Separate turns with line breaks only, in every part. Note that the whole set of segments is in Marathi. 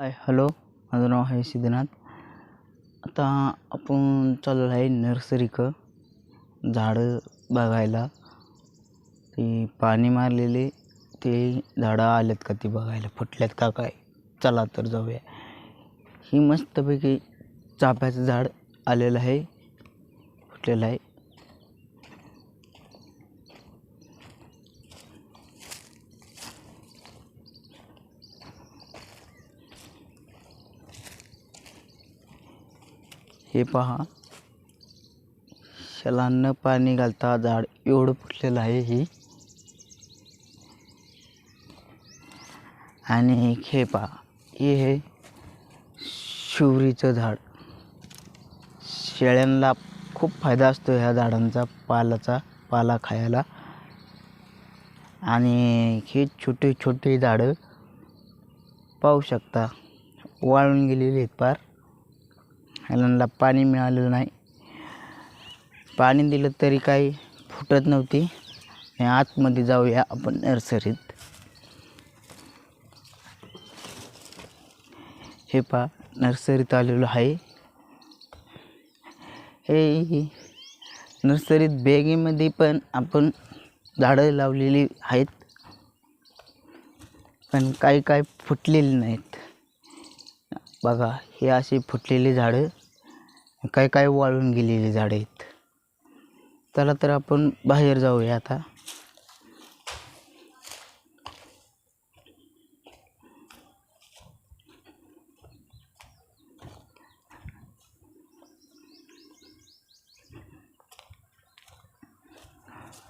हाय हॅलो माझं नाव आहे सिद्धनाथ. आता आपण चाललो आहे नर्सरीकं. झाडं बघायला. ते पाणी मारलेले ते झाडं आलेत का ती बघायला? फुटल्यात का काय? चला तर जाऊया. ही मस्तपैकी चाफ्याचं झाड आलेलं आहे फुटलेलं आहे. हे पहा. त्याला न पाणी घालता झाड एवढं फुटलेलं आहे ही. आणि हे पहा. हे हे शिवरीचं झाड. शेळ्यांना खूप फायदा असतो ह्या झाडांचा पालाचा पाला खायला. आणि हे छोटे छोटे झाडं पाहू शकता. वाळून गेलेले आहेत पार. ह्याला पाणी मिळालेलं नाही. पाणी दिलं तरी काही फुटत नव्हती. आणि आतमध्ये जाऊया आपण नर्सरीत. हे पहा नर्सरीत आलेलो आहे. हे नर्सरीत बॅगेमध्ये पण आपण झाडं लावलेली आहेत. पण काही काही फुटलेली नाहीत. बघा हे अशी फुटलेली झाडं काही काही वाळून गेलेली झाडं आहेत. चला तर आपण बाहेर जाऊया आता.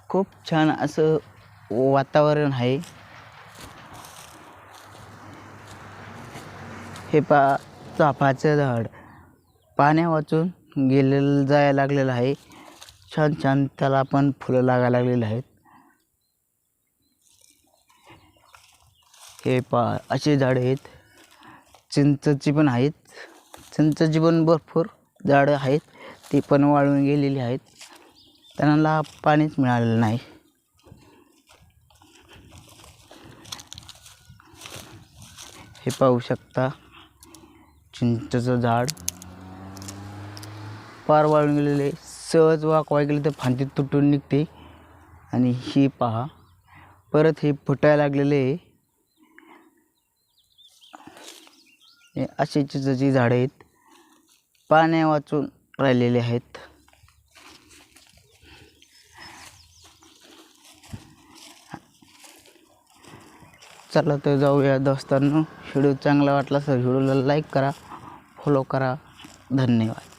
खूप छान असं वातावरण आहे. ते पा चाफाचं झाड. पाण्या वाचून गेलेलं जायला लागलेलं आहे. छान छान त्याला पण फुलं लागायला लागलेली आहेत. हे पा असे झाडं आहेत. चिंचची पण आहेत. चिंचची पण भरपूर झाडं आहेत. ती पण वाळून गेलेली आहेत. त्यांना पाणीच मिळालेलं नाही. हे पाहू शकता. चिंचेचं झाड. पार वाळून गेलेले सहज वाकवाय गेले तर फांदी तुटून निघते. आणि ही पहा परत हे फुटायला लागलेले. हे असे चिंचेची झाडं आहेत. पाण्या वाचून राहिलेले आहेत. चला तर जाऊया दोस्तांनो. व्हिडिओ चांगला वाटला तर व्हिडिओला लाईक करा. फॉलो करा. धन्यवाद.